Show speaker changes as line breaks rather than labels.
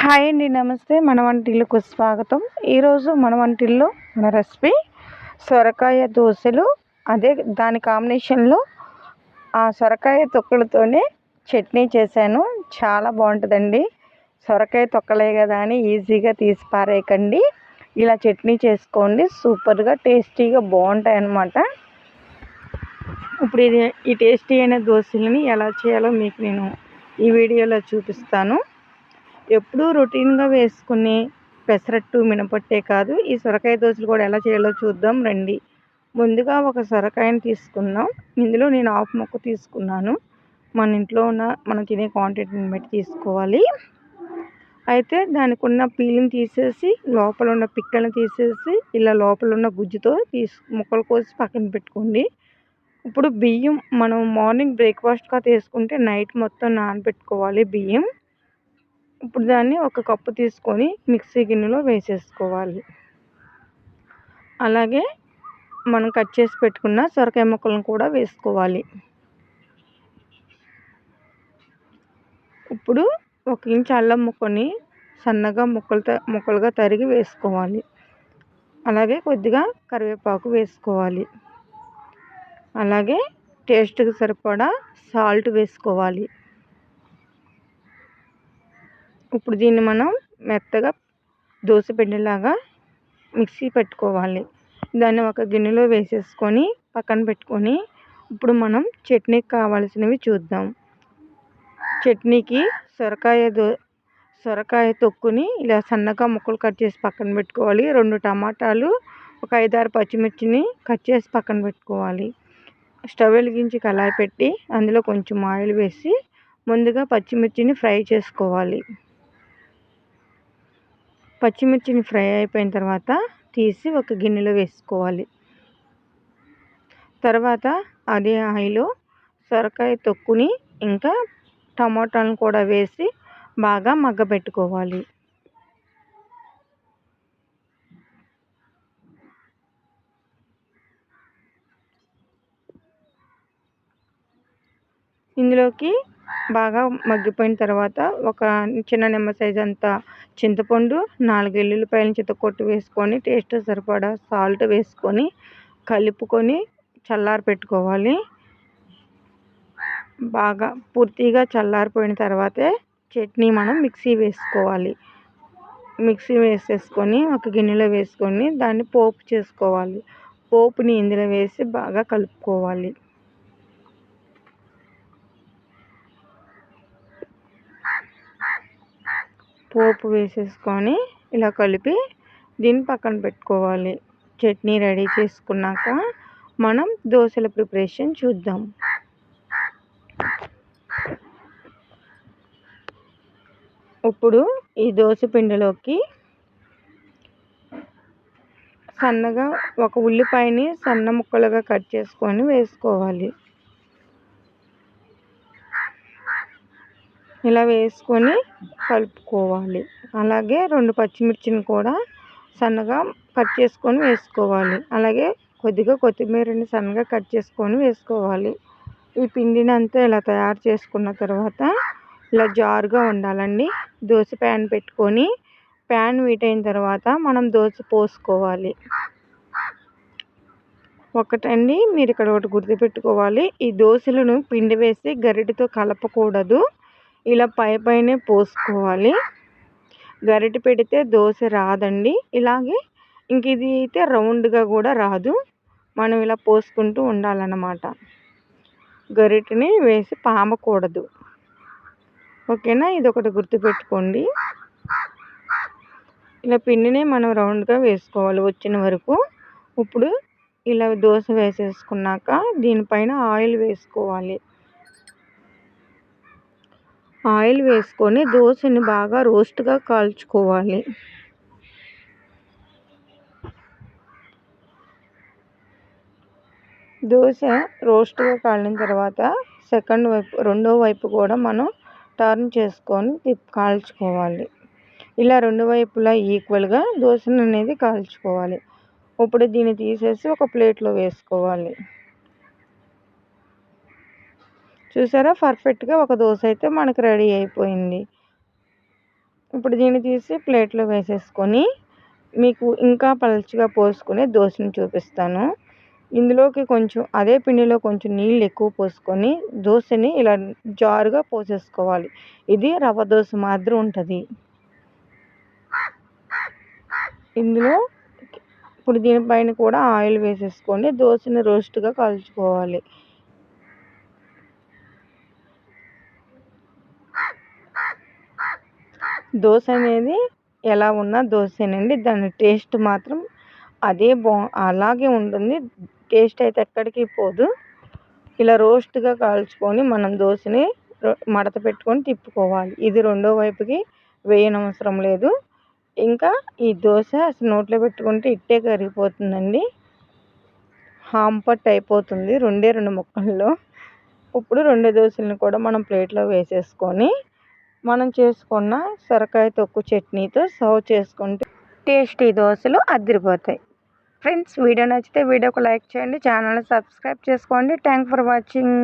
Hi అండి నమస్తే. మన వంటిల్లుకు స్వాగతం. ఈరోజు మన వంటిల్లో మన రెసిపీ సొరకాయ దోశలు. అదే దాని కాంబినేషన్లో ఆ సొరకాయ తొక్కలతోనే చట్నీ చేశాను. చాలా బాగుంటుందండి. సొరకాయ తొక్కలే కదా అని ఈజీగా తీసి పారేయకండి. ఇలా చట్నీ చేసుకోండి. సూపర్గా టేస్టీగా బాగుంటాయి అన్నమాట ఇప్పుడు ఇది ఈ టేస్టీ అయిన దోశలని ఎలా చేయాలో మీకు నేను ఈ వీడియోలో చూపిస్తాను. ఎప్పుడూ రొటీన్గా వేసుకునే పెసరట్టు మినపట్టే కాదు. ఈ సొరకాయ దోశలు కూడా ఎలా చేయాలో చూద్దాం రండి. ముందుగా ఒక సొరకాయని తీసుకుందాం. ఇందులో నేను హాఫ్ మొక్క తీసుకున్నాను. మన ఇంట్లో ఉన్న మనం తినే క్వాంటిటీని బట్టి తీసుకోవాలి. అయితే దానికి ఉన్న పీల్ని తీసేసి లోపల ఉన్న పిక్కలను తీసేసి ఇలా లోపల ఉన్న గుజ్జుతో తీసు ముక్కలు కోసి పక్కన పెట్టుకోండి. ఇప్పుడు బియ్యం మనం మార్నింగ్ బ్రేక్ఫాస్ట్గా తీసుకుంటే నైట్ మొత్తం నానబెట్టుకోవాలి బియ్యం. ఇప్పుడు దాన్ని ఒక కప్పు తీసుకొని మిక్సీ గిన్నెలో వేసేసుకోవాలి. అలాగే మనం కట్ చేసి పెట్టుకున్న సొరకాయ ముక్కలను కూడా వేసుకోవాలి. ఇప్పుడు ఒక ఇంచు అల్లం ముక్కని సన్నగా ముక్కలు ముక్కలుగా తరిగి వేసుకోవాలి. అలాగే కొద్దిగా కరివేపాకు వేసుకోవాలి. అలాగే టేస్ట్కి సరిపడా సాల్ట్ వేసుకోవాలి. ఇప్పుడు దీన్ని మనం మెత్తగా దోశ పిండిలాగా మిక్సీ పెట్టుకోవాలి. దాన్ని ఒక గిన్నెలో వేసేసుకొని పక్కన పెట్టుకొని ఇప్పుడు మనం చట్నీకి కావాల్సినవి చూద్దాం. చట్నీకి సొరకాయ దో సొరకాయ తొక్కుని ఇలా సన్నగా ముక్కలు కట్ చేసి పక్కన పెట్టుకోవాలి. రెండు టమాటాలు ఒక ఐదారు పచ్చిమిర్చిని కట్ చేసి పక్కన పెట్టుకోవాలి. స్టవ్ వెలిగించి కళాయి పెట్టి అందులో కొంచెం ఆయిల్ వేసి ముందుగా పచ్చిమిర్చిని ఫ్రై చేసుకోవాలి. పచ్చిమిర్చిని ఫ్రై అయిపోయిన తర్వాత తీసి ఒక గిన్నెలో వేసుకోవాలి. తర్వాత అదే ఆయిలో సొరకాయ తొక్కుని ఇంకా టమాటాలను కూడా వేసి బాగా మగ్గబెట్టుకోవాలి. ఇందులోకి బాగా మగ్గిపోయిన తర్వాత ఒక చిన్న నిమ్మ సైజ్ అంత చింతపండు నాలుగు ఎల్లుల్లిపాయలు చితకొట్టి వేసుకొని టేస్ట్ సరిపడా సాల్ట్ వేసుకొని కలుపుకొని చల్లారి పెట్టుకోవాలి. బాగా పూర్తిగా చల్లారిపోయిన తర్వాతే చట్నీ మనం మిక్సీ వేసుకోవాలి. మిక్సీ వేసేసుకొని ఒక గిన్నెలో వేసుకొని దాన్ని పోపు చేసుకోవాలి. పోపుని ఇందులో వేసి బాగా కలుపుకోవాలి. పోపు వేసేసుకొని ఇలా కలిపి దీన్ని పక్కన పెట్టుకోవాలి. చట్నీ రెడీ చేసుకున్నాక మనం దోశల ప్రిపరేషన్ చూద్దాం. ఇప్పుడు ఈ దోశ పిండిలోకి సన్నగా ఒక ఉల్లిపాయని సన్న ముక్కలుగా కట్ చేసుకొని వేసుకోవాలి. ఇలా వేసుకొని కలుపుకోవాలి. అలాగే రెండు పచ్చిమిర్చిని కూడా సన్నగా కట్ చేసుకొని వేసుకోవాలి. అలాగే కొద్దిగా కొత్తిమీరని సన్నగా కట్ చేసుకొని వేసుకోవాలి. ఈ పిండిని అంతా ఇలా తయారు చేసుకున్న తర్వాత ఇలా జారుగా ఉండాలండి. దోశ ప్యాన్ పెట్టుకొని ప్యాన్ వీటైన తర్వాత మనం దోశ పోసుకోవాలి. ఒకటండి మీరు ఇక్కడ ఒకటి గుర్తుపెట్టుకోవాలి. ఈ దోశలను పిండి వేసి గరిటెతో కలపకూడదు. ఇలా పై పైనే పోసుకోవాలి. గరిటె పెడితే దోశ రాదండి. ఇలాగే ఇంక ఇది అయితే రౌండ్గా కూడా రాదు. మనం ఇలా పోసుకుంటూ ఉండాలన్నమాట. గరిటెని వేసి పామకూడదు. ఓకేనా? ఇది ఒకటి గుర్తుపెట్టుకోండి. ఇలా పిండిని మనం రౌండ్గా వేసుకోవాలి వచ్చిన వరకు. ఇప్పుడు ఇలా దోశ వేసేసుకున్నాక దీనిపైన ఆయిల్ వేసుకోవాలి. ఆయిల్ వేసుకొని దోశని బాగా రోస్ట్గా కాల్చుకోవాలి. దోశ రోస్ట్గా కాలిన తర్వాత సెకండ్ వైపు రెండో వైపు కూడా మనం టర్న్ చేసుకొని కాల్చుకోవాలి. ఇలా రెండు వైపులా ఈక్వల్గా దోశను అనేది కాల్చుకోవాలి. ఇప్పుడు దీన్ని తీసేసి ఒక ప్లేట్లో వేసుకోవాలి. చూసారా? పర్ఫెక్ట్గా ఒక దోశ అయితే మనకు రెడీ అయిపోయింది. ఇప్పుడు దీన్ని తీసి ప్లేట్లో వేసేసుకొని మీకు ఇంకా పలుచగా పోసుకునే దోశని చూపిస్తాను. ఇందులోకి కొంచెం అదే పిండిలో కొంచెం నీళ్ళు ఎక్కువ పోసుకొని దోశని ఇలా జారుగా పోసేసుకోవాలి. ఇది రవ్వ దోశ మాదిరి ఉంటుంది. ఇందులో ఇప్పుడు దీనిపైన కూడా ఆయిల్ వేసేసుకొని దోశని రోస్ట్గా కాల్చుకోవాలి దోశ అనేది ఎలా ఉన్నా దోశేనండి దాని టేస్ట్ మాత్రం అదే బా అలాగే ఉంటుంది. టేస్ట్ అయితే ఎక్కడికి పోదు. ఇలా రోస్ట్గా కాల్చుకొని మనం దోశని మడత పెట్టుకొని తిప్పుకోవాలి. ఇది రెండో వైపుకి వేయనవసరం లేదు. ఇంకా ఈ దోశ అసలు నోట్లో పెట్టుకుంటే ఇట్టే కరిగిపోతుందండి. హాంపట్ అయిపోతుంది. రెండే రెండు ముక్కల్లో. ఇప్పుడు రెండు దోశలను కూడా మనం ప్లేట్లో వేసేసుకొని మనం చేసుకున్న సొరకాయ తొక్కు చట్నీతో సర్వ్ చేసుకుంటే టేస్టీ దోశలు అదిరిపోతాయి. ఫ్రెండ్స్ వీడియో నచ్చితే వీడియోకి లైక్ చేయండి ఛానల్ని సబ్స్క్రైబ్ చేసుకోండి. Thank for watching.